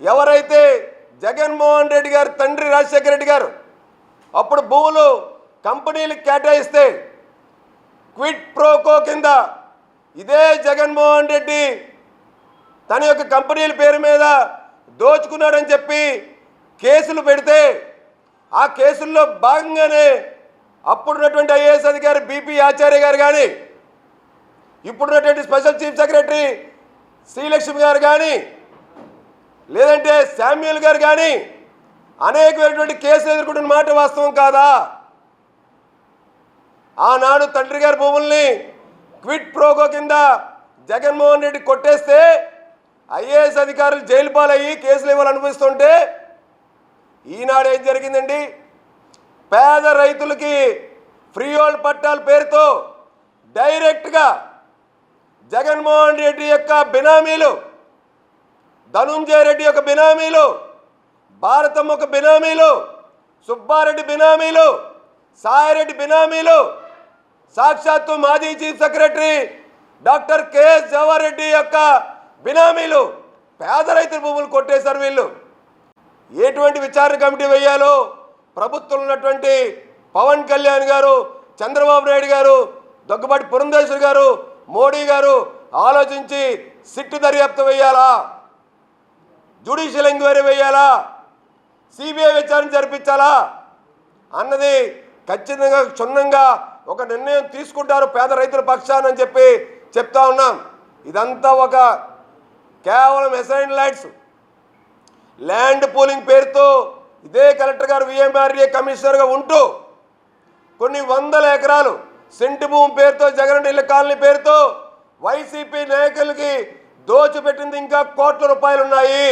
ఎవరైతే జగన్మోహన్ రెడ్డి గారు తండ్రి రాజశేఖర రెడ్డి గారు అప్పుడు భూములు కంపెనీలకు కేటాయిస్తే క్విట్ ప్రోకో కింద ఇదే జగన్మోహన్ రెడ్డి తన యొక్క కంపెనీల పేరు మీద దోచుకున్నాడని చెప్పి కేసులు పెడితే ఆ కేసుల్లో భాగంగానే అప్పుడున్నటువంటి ఐఏఎస్ అధికారి బీపీ ఆచార్య గారు కానీ ఇప్పుడున్నటువంటి స్పెషల్ చీఫ్ సెక్రటరీ శ్రీలక్ష్మి గారు కానీ లేదంటే శామ్యుల్ గారు కానీ అనేకమైనటువంటి కేసులు ఎదుర్కొంటున్న మాట వాస్తవం కాదా? ఆనాడు తండ్రి గారి భూముల్ని క్విట్ ప్రోగో కింద జగన్మోహన్ రెడ్డి కొట్టేస్తే ఐఏఎస్ అధికారులు జైలు పాలయ్యి కేసులు ఇవ్వాలి అనిపిస్తుంటే ఈనాడు ఏం జరిగిందండి? పేద రైతులకి ఫ్రీ హోల్డ్ పట్టాల పేరుతో డైరెక్ట్గా జగన్మోహన్ రెడ్డి యొక్క బినామీలు ధనుంజయ రెడ్డి యొక్క బినామీలు భారతమ్మ ఒక బినామీలు సుబ్బారెడ్డి బినామీలు సాయిరెడ్డి బినామీలు సాక్షాత్తు మాజీ chief secretary doctor KS Jawahar Reddy యొక్క బినామీలు పేద రైతుల భూములు కొట్టేశారు వీళ్ళు. ఎటువంటి విచారణ కమిటీ వేయాలో? ప్రభుత్వంలో ఉన్నటువంటి పవన్ కళ్యాణ్ గారు చంద్రబాబు నాయుడు గారు దగ్గుబాటి పురంధేశ్వర్ గారు మోడీ గారు ఆలోచించి సిట్టు దర్యాప్తు వేయాలా? జ్యుడిషియల్ ఎంక్వైరీ వేయాలా? సిబిఐ విచారణ జరిపించాలా? అన్నది ఖచ్చితంగా క్షుణ్ణంగా ఒక నిర్ణయం తీసుకుంటారు పేద రైతుల పక్షాన చెప్పి చెప్తా ఉన్నాం. ఇదంతా ఒక కేవలం ఎసైన్ ల్యాండ్స్ ల్యాండ్ పూలింగ్ పేరుతో ఇదే కలెక్టర్ గారు విఎంఆర్ఏ కమిషనర్గా ఉంటూ కొన్ని వందల ఎకరాలు సెంటు భూమి పేరుతో జగన్ ఇళ్ళ కాలనీ పేరుతో వైసీపీ నాయకులకి దోచిపెట్టింది ఇంకా కోట్ల రూపాయలు ఉన్నాయి